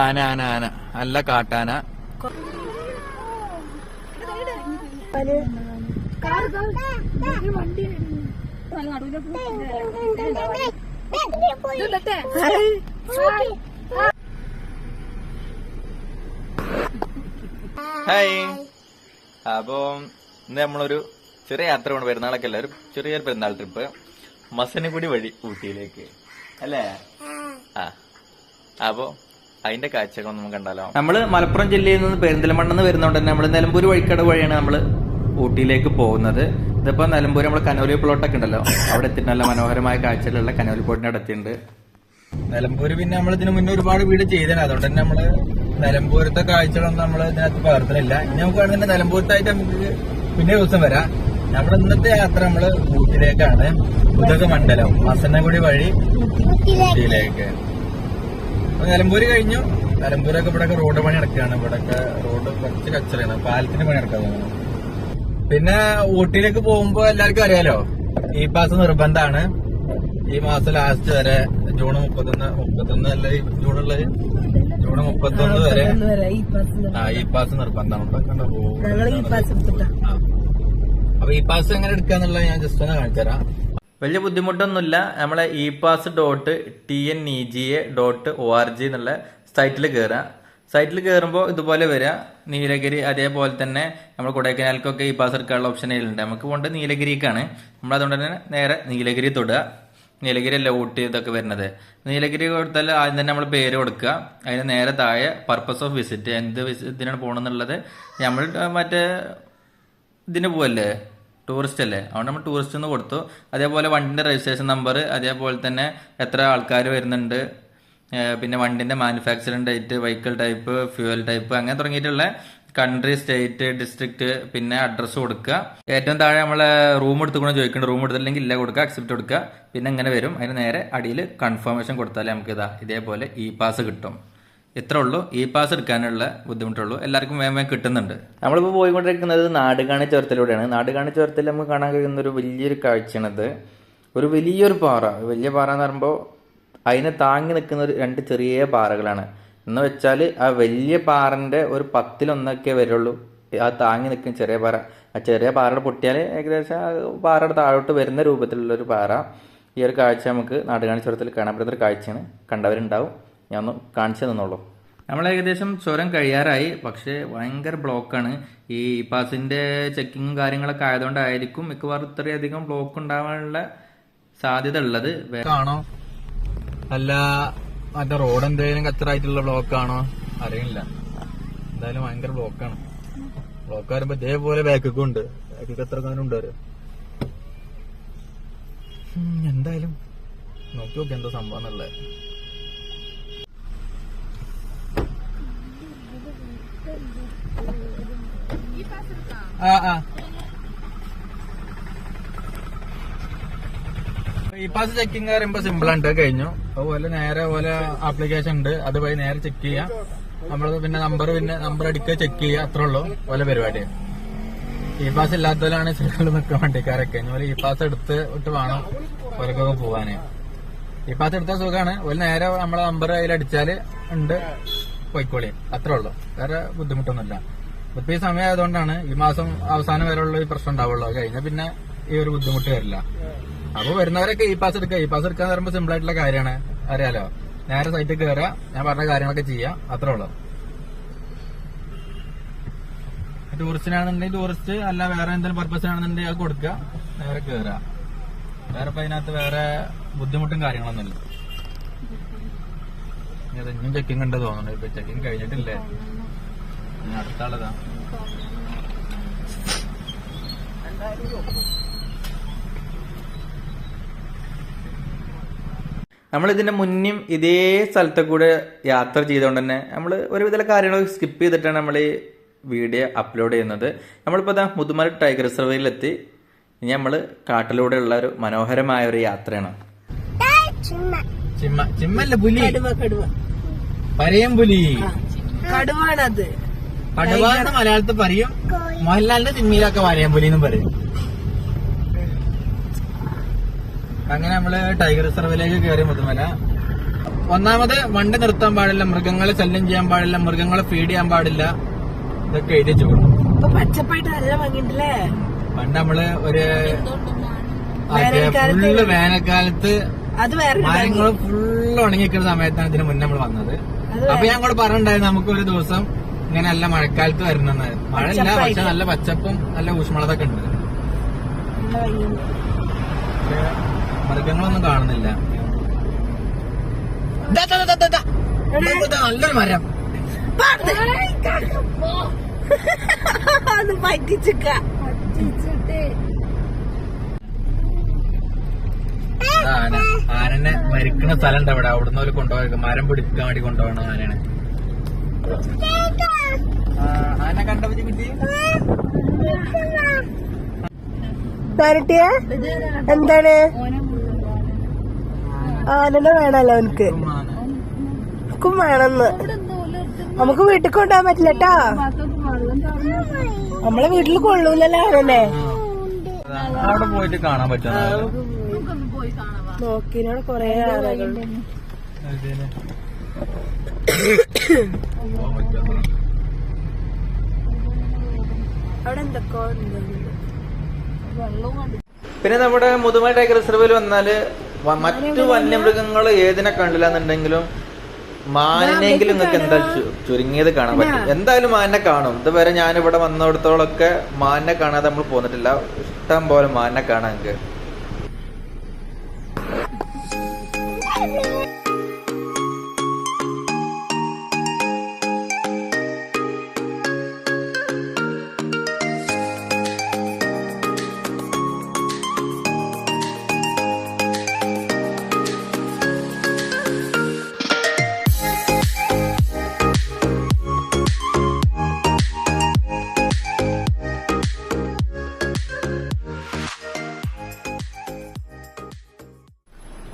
ആന ആന ആന അല്ല കാട്ടാന. ഹായ്. അപ്പോ ഇന്ന് നമ്മളൊരു ചെറിയ യാത്ര കൊണ്ട് പെരുന്നാളൊക്കെ അല്ല ഒരു ചെറിയൊരു പെരുന്നാൾ ട്രിപ്പ് മസനഗുടി വഴി ഊട്ടിയിലേക്ക്. അല്ലേ? ആ. അപ്പൊ അതിന്റെ കാഴ്ചകൾ നമുക്ക് കണ്ടാലോ? നമ്മൾ മലപ്പുറം ജില്ലയിൽ നിന്ന് പെരിന്തൽമണ്ണ നിന്ന് വരുന്നോണ്ട് തന്നെ നമ്മൾ നിലമ്പൂർ വഴിക്കട വഴിയാണ് നമ്മൾ ഊട്ടിയിലേക്ക് പോകുന്നത്. ഇതിപ്പോ നിലമ്പൂർ നമ്മൾ കനോലി പ്ലോട്ടൊക്കെ ഉണ്ടല്ലോ. അവിടെ എത്തിട്ട് നല്ല മനോഹരമായ കാഴ്ചകളുള്ള കനോലി പ്ലോട്ടിന്റെ അടുത്തുണ്ട് നിലമ്പൂര് പിന്നെ നമ്മൾ ഇതിന് മുന്നേ ഒരുപാട് വീട് ചെയ്തതാണ് അതുകൊണ്ട് തന്നെ നമ്മൾ നിലമ്പൂരത്തെ കാഴ്ചകളൊന്നും നമ്മൾ ഇതിനകത്ത് പകർത്തുന്നില്ല. ഇനി നമുക്ക് വേണമെങ്കിൽ നിലമ്പൂരത്തായിട്ട് നമുക്ക് പിന്നെ ദിവസം വരാം. നമ്മുടെ ഇന്നത്തെ യാത്ര നമ്മൾ ഊട്ടിയിലേക്കാണ്. ഉദകമണ്ഡലം മസന്നഗുടി വഴി ഊട്ടിയിലേക്ക്. നിലമ്പൂര് കഴിഞ്ഞു. നിലമ്പൂരൊക്കെ ഇവിടെ റോഡ് പണി നടക്കുകയാണ് ഇവിടെയൊക്കെ റോഡ് കുറച്ച് കച്ചറയാണ്. പാലത്തിന് പണി നടക്കാൻ തോന്നുന്നു പിന്നെ ഊട്ടിയിലേക്ക് പോകുമ്പോ എല്ലാവർക്കും അറിയാലോ ഈ പാസ് നിർബന്ധമാണ് ഈ മാസം ലാസ്റ്റ് വരെ ജൂൺ മുപ്പത്തൊന്ന് മുപ്പത്തൊന്ന് അല്ല ഈ ഉള്ളത് ജൂൺ മുപ്പത്തൊന്ന് വരെ. ആ ഈ പാസ് നിർബന്ധമാണ് ഇവിടെ കണ്ടോ, road ആ. അപ്പൊ ഈ പാസ് എങ്ങനെ എടുക്കാന്നുള്ളത് ഞാൻ ജസ്റ്റ് ഒന്ന് കാണിച്ചു തരാം. വലിയ ബുദ്ധിമുട്ടൊന്നുമില്ല. നമ്മളെ E pass dot T N E G A dot O R G എന്നുള്ള സൈറ്റിൽ കയറാം സൈറ്റിൽ കയറുമ്പോൾ ഇതുപോലെ വരിക നീലഗിരി അതേപോലെ തന്നെ നമ്മൾ കൊടൈക്കനാലിക്കൊക്കെ ഈ പാസ് എടുക്കാനുള്ള ഓപ്ഷൻ ഉണ്ട് നമുക്ക് പോകേണ്ടത് നീലഗിരിക്കാണ്. നമ്മൾ അതുകൊണ്ട് തന്നെ നേരെ നീലഗിരി തൊടുക. നീലഗിരി അല്ല ഊട്ടി ഇതൊക്കെ വരുന്നത്. നീലഗിരി കൊടുത്താൽ ആദ്യം തന്നെ നമ്മൾ പേര് കൊടുക്കുക. അതിന് നേരെ താഴെ പർപ്പസ് ഓഫ് വിസിറ്റ് എന്ത് വിസിറ്റിനാണ് പോകണമെന്നുള്ളത് നമ്മൾ മറ്റേ ഇതിന് പോവല്ലേ? ടൂറിസ്റ്റ് അല്ലേ? അതുകൊണ്ട് നമ്മൾ ടൂറിസ്റ്റ് എന്ന് കൊടുത്തു. അതേപോലെ വണ്ടിന്റെ രജിസ്ട്രേഷൻ നമ്പർ അതേപോലെ തന്നെ എത്ര ആൾക്കാർ വരുന്നുണ്ട് പിന്നെ വണ്ടിന്റെ manufacturing date vehicle type fuel type അങ്ങനെ തുടങ്ങിയിട്ടുള്ള കൺട്രി സ്റ്റേറ്റ് ഡിസ്ട്രിക്ട് പിന്നെ അഡ്രസ്സ് കൊടുക്കുക. ഏറ്റവും താഴെ നമ്മൾ റൂം എടുത്തുകൊണ്ട് ചോദിക്കുന്നുണ്ട്. റൂം എടുത്തില്ലെങ്കിൽ ഇല്ല കൊടുക്കുക അക്സെപ്റ്റ് കൊടുക്കുക. പിന്നെ എങ്ങനെ വരും. അതിന് നേരെ അടിയിൽ കൺഫർമേഷൻ കൊടുത്താലേ നമുക്ക് ഇതാ ഇതേപോലെ ഇ പാസ് കിട്ടും. ഇത്ര ഉള്ളൂ ഇ പാസ് എടുക്കാനുള്ള ബുദ്ധിമുട്ടുള്ളൂ. എല്ലാവർക്കും വേഗം വേഗം കിട്ടുന്നുണ്ട്. നമ്മളിപ്പോൾ പോയിക്കൊണ്ടിരിക്കുന്നത് നാടുകാണി ചുരത്തിലൂടെയാണ്. നാടുകാണി ചുരത്തിൽ നമുക്ക് കാണാൻ കഴിയുന്ന ഒരു വലിയൊരു കാഴ്ചയാണിത്. ഒരു വലിയൊരു പാറ. വലിയ പാറ എന്ന് പറയുമ്പോൾ അതിനെ താങ്ങി നിൽക്കുന്ന ഒരു രണ്ട് ചെറിയ പാറകളാണ്. എന്ന് വെച്ചാൽ ആ വലിയ പാറന്റെ ഒരു പത്തിലൊന്നൊക്കെ വരുള്ളൂ. ആ താങ്ങി നിൽക്കുന്ന ചെറിയ പാറ. ആ ചെറിയ പാറയുടെ പൊട്ടിയാൽ ഏകദേശം ആ പാറയുടെ താഴോട്ട് വരുന്ന രൂപത്തിലുള്ള ഒരു പാറ. ഈ ഒരു കാഴ്ച നമുക്ക് നാടുകാണി ചുരത്തിൽ കാണാൻ പറ്റുന്ന ഒരു കാഴ്ചയാണ്. കണ്ടവരുണ്ടാവും. ഞാൻ ഒന്ന് കാണിച്ചു തന്നോളൂ. നമ്മൾ ഏകദേശം ചുരം കഴിയാറായി. പക്ഷേ ഭയങ്കര ബ്ലോക്കാണ്. ഈ പാസിന്റെ ചെക്കിങ്ങും കാര്യങ്ങളൊക്കെ ആയതുകൊണ്ടായിരിക്കും മിക്കവാറും ഇത്രയധികം ബ്ലോക്ക് ഉണ്ടാവാനുള്ള സാധ്യത ഉള്ളത്. ആണോ അല്ല മറ്റേ റോഡ് എന്തെങ്കിലും കച്ചറായിട്ടുള്ള ബ്ലോക്ക് ആണോ? അറിയില്ല. എന്തായാലും ഭയങ്കര ബ്ലോക്കാണ് ബ്ലോക്ക് വരുമ്പോ ഇതേപോലെ ബാക്കൊക്കെ ഉണ്ട്. ബാക്കൊക്കെ എത്ര കാലം ഉണ്ട് വരെ എന്തായാലും നോക്കി നോക്കി എന്താ സംഭവം എന്നുള്ളത്. ആ ആ. ഈ പാസ് ചെക്കിങ് പറയുമ്പോ സിമ്പിൾ ആണ് ട്ടോ, കഴിഞ്ഞു. അതുപോലെ നേരെ പോലെ ആപ്ലിക്കേഷൻ ഉണ്ട്. അത് പോയി നേരെ ചെക്ക് ചെയ്യാം. നമ്മൾ പിന്നെ നമ്പർ പിന്നെ നമ്പർ അടിക്കുക ചെക്ക് ചെയ്യുക അത്രേ ഉള്ളൂ. പോലെ പരിപാടി. ഇ പാസ് ഇല്ലാത്തവരാണ് സൈഡിൽ നിൽക്കാൻ വണ്ടിക്കാരൊക്കെ. ഇനി ഇ പാസ് എടുത്ത് വിട്ട് വേണം ഓലക്കൊക്കെ പോവാന് ഇ പാസ് എടുത്താൽ സുഖമാണ് ഒരു നേരെ നമ്മളെ നമ്പർ അതിൽ അടിച്ചാൽ ഉണ്ട്. പോയിക്കോളി. അത്രേ ഉള്ളൂ. വേറെ ബുദ്ധിമുട്ടൊന്നുമില്ല. ഇപ്പൊ ഈ സമയം ആയതുകൊണ്ടാണ് ഈ മാസം അവസാനം വരെയുള്ള ഈ പ്രശ്നം ഉണ്ടാവുള്ളൂ. കഴിഞ്ഞ പിന്നെ ഈ ഒരു ബുദ്ധിമുട്ട് വരില്ല. അപ്പൊ വരുന്നവരൊക്കെ ഈ പാസ് എടുക്കുക. ഈ പാസ് എടുക്കാൻ പറയുമ്പോൾ സിമ്പിൾ ആയിട്ടുള്ള കാര്യമാണ്. അറിയാലോ? നേരെ സൈറ്റിൽ കയറുക ഞാൻ പറഞ്ഞ കാര്യങ്ങളൊക്കെ ചെയ്യാം. അത്രേ ഉള്ളൂ. ടൂറിസ്റ്റിനാണെന്നുണ്ടെങ്കിൽ ടൂറിസ്റ്റ് അല്ല വേറെ എന്തെങ്കിലും പർപ്പസ് ആണെന്നുണ്ടെങ്കിൽ അത് കൊടുക്കുക. നേരെ കയറുക വേറെ അതിനകത്ത് വേറെ ബുദ്ധിമുട്ടും കാര്യങ്ങളൊന്നുമില്ല. ഇനിയും ചെക്കിംഗ് ഉണ്ട് തോന്നുന്നു ഇപ്പൊ ചെക്കിംഗ് കഴിഞ്ഞിട്ടില്ലേ? അടുത്ത ആളതാ നമ്മൾ ഇതിന്റെ മുന്നും ഇതേ സ്ഥലത്തെ കൂടെ യാത്ര ചെയ്തുകൊണ്ട് തന്നെ നമ്മൾ ഒരുവിധ കാര്യങ്ങൾ സ്കിപ്പ് ചെയ്തിട്ടാണ് നമ്മൾ ഈ വീഡിയോ അപ്ലോഡ് ചെയ്യുന്നത്. നമ്മളിപ്പോൾ ഇതാ മുതുമല ടൈഗർ റിസർവേയിലെത്തി. ഇനി നമ്മൾ കാട്ടിലൂടെയുള്ള ഒരു മനോഹരമായ ഒരു യാത്രയാണ്. ചിമ്മ ചിമ്മല്ല പുലി. കടുവ കടുവ. പരയം പുലി. കടുവാണത്. കടുവ എന്ന് മലയാളത്തിൽ പറയും മോഹൻലാലിന്റെ സിനിമയിലൊക്കെ പരയം പുലി എന്നും പറയും. അങ്ങനെ നമ്മൾ ടൈഗർ റിസർവിലേക്ക് കയറി മുതുമല. ഒന്നാമത് വണ്ടി നിർത്താൻ പാടില്ല മൃഗങ്ങളെ ശല്യം ചെയ്യാൻ പാടില്ല മൃഗങ്ങളെ ഫീഡ് ചെയ്യാൻ പാടില്ല. ഇതൊക്കെ എഴുതി ചോദിക്കും പച്ചപ്പായിട്ട് നല്ല ഭംഗിണ്ടല്ലേ പണ്ട് നമ്മൾ ഒരു ഫുള്ള് വേനൽക്കാലത്ത് അത് വേറെ മരങ്ങൾ ഫുള്ള് ഉണങ്ങിക്കുന്ന സമയത്താണ് ഇതിന് മുന്നേ നമ്മൾ വന്നത്. അപ്പൊ ഞാൻ കൂടെ പറഞ്ഞിട്ടുണ്ടായിരുന്നു നമുക്ക് ഒരു ദിവസം ഇങ്ങനെ നല്ല മഴക്കാലത്ത് വരണമെന്ന്. മഴയില്ല പക്ഷെ പച്ചപ്പായിട്ട്. നല്ല പച്ചപ്പും നല്ല ഊഷ്മളതൊക്കെ ഉണ്ട്. പക്ഷെ മൃഗങ്ങളൊന്നും കാണുന്നില്ല. നല്ലൊരു മരം. അത് പറ്റിച്ചിക്ക ആ, ആന. ആനനെ മരിക്കണ സ്ഥലം ഉണ്ട് അവിടെ. അവിടുന്ന് ഒരു കൊണ്ടുപോയത് മരം പിടിക്കാൻ വേണ്ടി കൊണ്ടുപോകണം ആനയാണ്. ആന കണ്ട കുട്ടി? എന്താണ്? ആനനെ വേണല്ലോ എനിക്ക് നമുക്കും വേണമെന്ന് നമുക്ക് വീട്ടിൽ കൊണ്ടുപോകാൻ പറ്റില്ല കേട്ടാ നമ്മളെ വീട്ടിൽ കൊള്ളൂലല്ലോ ആനനെ. അവിടെ പോയിട്ട് കാണാൻ പറ്റുമോ നോക്കിനോട് കൊറേ അവിടെ എന്തൊക്കെ പിന്നെ നമ്മുടെ മുതുമല ടൈഗർ റിസർവിൽ വന്നാൽ മറ്റു വന്യമൃഗങ്ങൾ ഏതിനെ കണ്ടില്ല എന്നുണ്ടെങ്കിലും മാനിനെങ്കിലും നിങ്ങൾക്ക് എന്താ ചുരുങ്ങിയത് കാണാൻ പറ്റും. എന്തായാലും മാനിനെ കാണും. ഇതുവരെ ഞാൻ ഇവിടെ വന്നിടത്തോളൊക്കെ മാനിനെ കാണാതെ നമ്മൾ പോന്നിട്ടില്ല. ഇഷ്ടം പോലെ മാനിനെ കാണാൻ നിങ്ങൾക്ക്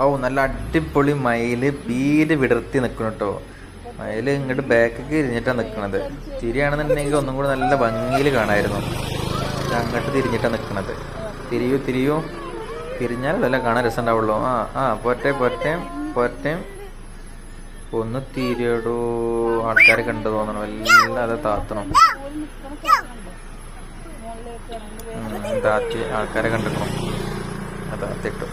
ഓ നല്ല അടിപൊളി മയിൽ പീര് വിടർത്തി നിൽക്കണം കേട്ടോ മയിൽ ഇങ്ങോട്ട് ബാക്കൊക്കെ ഇരിഞ്ഞിട്ടാ നിൽക്കണത് തിരിയാണെന്നുണ്ടെങ്കിൽ ഒന്നും കൂടി നല്ല ഭംഗിയിൽ കാണായിരുന്നു. അങ്ങോട്ട് തിരിഞ്ഞിട്ടാ നിൽക്കണത് തിരിയൂ തിരിയൂ. തിരിഞ്ഞാലല്ല കാണാൻ രസം ഉണ്ടാവുള്ളൂ ആ ആ പോറ്റെ പോറ്റെ പോറ്റെ ഒന്ന് തിരിയടോ. ആൾക്കാരെ കണ്ടു തോന്നണം. വല്ലാതെ താത്തണം. താത്തി ആൾക്കാരെ കണ്ടിട്ടു താത്തിട്ടു.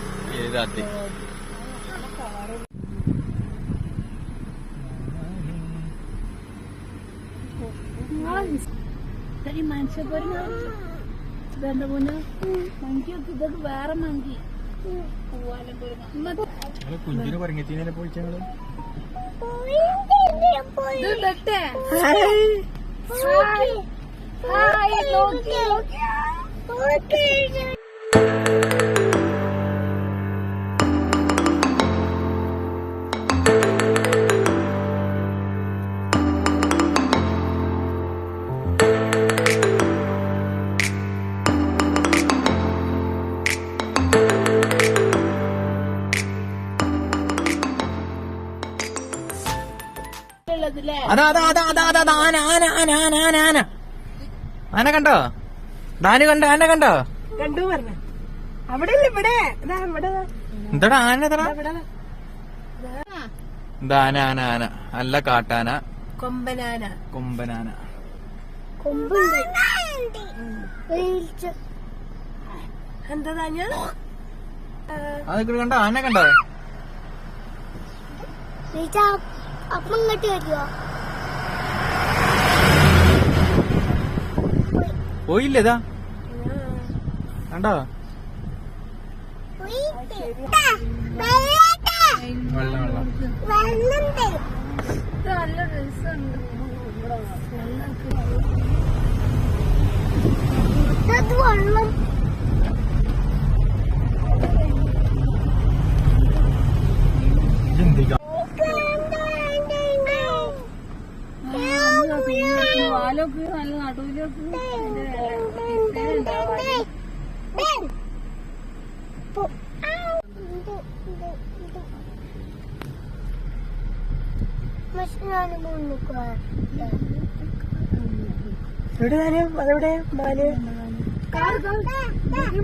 താത്തി വേറെ മങ്കി കുഞ്ഞിന് പറഞ്ഞെത്തിനെ പോയിച്ചാ ഇതട്ടെ? ഹായ്. ഹായ് നോക്കി അതാ അതാ അതാ അതാ അതാ ആന ആന ആന ആന ആന ആന. ആന കണ്ടോ? ദാനു കണ്ടോ? ആന കണ്ടോ? കണ്ടു പറഞ്ഞ. അവിടെ ഇല്ല ഇവിടെ? ഇതാ ഇവിടെ ദാ. എന്താടാ ആന എത്ര ദാ ഇവിടെ ദാ. ദാന ആന ആന അല്ല കാട്ടാന. കൊമ്പനാന. കൊമ്പനാന. എന്താ അത് കണ്ടോ? ആന കണ്ടോ? അപ്പം ഇങ്ങോട്ട് വരുമോ പോയില്ലേ ഇതാ കണ്ടോ? വെള്ളം നല്ല എവിടെ കാര്യം അതെവിടെ? മാൽ?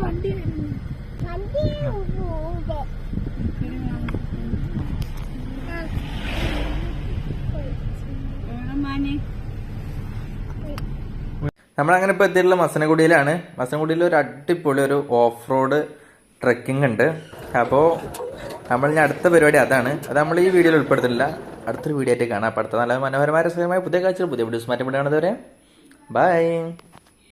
വണ്ടി നമ്മളങ്ങനെ ഇപ്പൊ എത്തിയിട്ടുള്ള മസനഗുഡിയിലാണ്. മസനഗുഡിയിൽ ഒരു അടിപൊളി ഒരു ഓഫ് റോഡ് ട്രെക്കിംഗ് ഉണ്ട്. അപ്പോൾ നമ്മൾ ഇനി അടുത്ത പരിപാടി അതാണ്. അത് നമ്മൾ ഈ വീഡിയോയിൽ ഉൾപ്പെടുത്തില്ല. അടുത്തൊരു വീഡിയോ ആയിട്ട് കാണാം. അപ്പോൾ അടുത്ത നല്ല മനോഹരമായ രസകരമായ പുതിയ കാഴ്ചകൾ പുതിയ വീഡിയോസ് മാറ്റപ്പെടുകയാണത് വരെ ബൈ